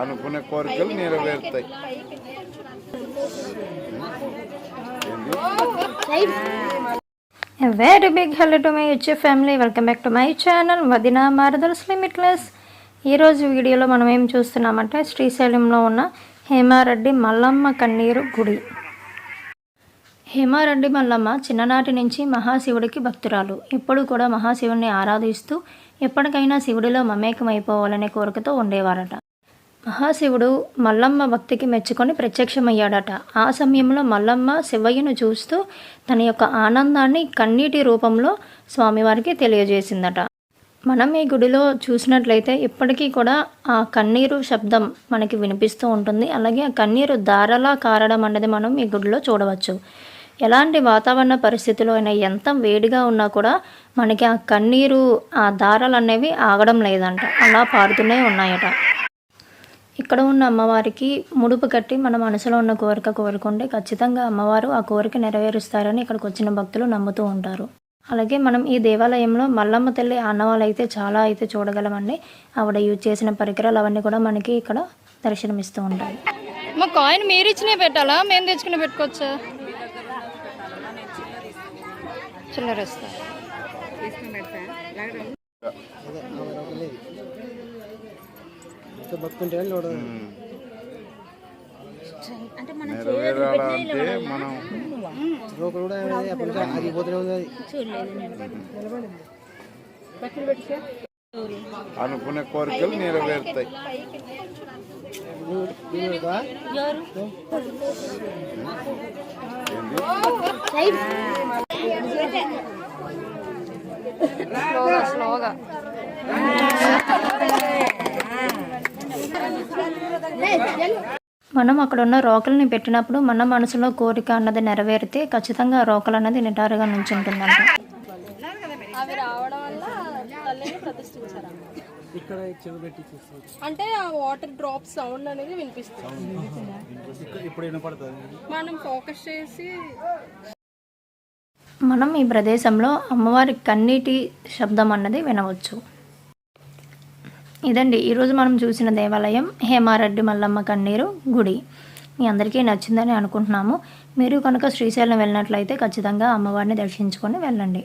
అనుకునే కోరికలు నెరవేరుతాయి. Very big hello to my YouTube family welcome back to my channel వదిన మారదల్స్ లిమిట్లెస్ ఈరోజు వీడియోలో మనం ఏం చూస్తున్నామంటే శ్రీశైలంలో ఉన్న హేమారెడ్డి మల్లమ్మ కన్నీరు గుడి. హేమారెడ్డి మల్లమ్మ చిన్ననాటి నుంచి మహాశివుడికి భక్తురాలు. ఇప్పుడు కూడా మహాశివుడిని ఆరాధిస్తూ ఎప్పటికైనా శివుడిలో మమేకమైపోవాలనే కోరికతో ఉండేవారట. మహాశివుడు మల్లమ్మ భక్తికి మెచ్చుకొని ప్రత్యక్షమయ్యాడట. ఆ సమయంలో మల్లమ్మ శివయ్యను చూస్తూ తన యొక్క ఆనందాన్ని కన్నీటి రూపంలో స్వామివారికి తెలియజేసిందట. మనం ఈ గుడిలో చూసినట్లయితే ఇప్పటికీ కూడా ఆ కన్నీరు శబ్దం మనకి వినిపిస్తూ ఉంటుంది. అలాగే ఆ కన్నీరు ధారలా కారడం అనేది మనం ఈ గుడిలో చూడవచ్చు. ఎలాంటి వాతావరణ పరిస్థితులు అయినా ఎంత వేడిగా ఉన్నా కూడా మనకి ఆ కన్నీరు ఆ దారాలు అనేవి ఆగడం లేదంట. అలా పారుతూనే ఉన్నాయట. ఇక్కడ ఉన్న అమ్మవారికి ముడుపు కట్టి మన మనసులో ఉన్న కోరిక కోరుకుంటే ఖచ్చితంగా అమ్మవారు ఆ కోరిక నెరవేరుస్తారని ఇక్కడికి వచ్చిన భక్తులు నమ్ముతూ ఉంటారు. అలాగే మనం ఈ దేవాలయంలో మల్లమ్మ తల్లి ఆనవాళ్ళు అయితే చాలా అయితే చూడగలమండి. ఆవిడ యూజ్ చేసిన పరికరాలు అవన్నీ కూడా మనకి ఇక్కడ దర్శనమిస్తూ ఉంటాయి. మా కాయిన్ మీరు ఇచ్చినే పెట్టాలా? మేము తెచ్చుకుని పెట్టుకోవచ్చా? చిల్లర ఇస్తా నెరవేరాలంటే మనం కూడా ఉంది అనుకునే కోరికలు నెరవేరుతాయి. స్లోగా మనం అక్కడ ఉన్న రోకల్ని పెట్టినప్పుడు మన మనసులో కోరిక అన్నది నెరవేరితే ఖచ్చితంగా రోకలు అన్నది నిటారుగా నుంచుంటుందంట. అవి రావడం వల్ల తల్లిని ప్రతిష్ఠించారు ఇక్కడ చెవి పెట్టి చూస్తాం అంటే ఆ వాటర్ డ్రాప్ సౌండ్ అనేది వినిపిస్తుంది. ఇప్పుడు వినపడుతుంది మనం ఫోకస్ చేసి మనం ఈ ప్రదేశంలో అమ్మవారి కన్నీటి శబ్దం అన్నది వినవచ్చు. ఇదండి ఈరోజు మనం చూసిన దేవాలయం హేమారెడ్డి మల్లమ్మ కన్నీరు గుడి. మీ అందరికీ నచ్చిందని అనుకుంటున్నాము. మీరు కనుక శ్రీశైలం వెళ్ళినట్లయితే ఖచ్చితంగా అమ్మవారిని దర్శించుకొని వెళ్ళండి.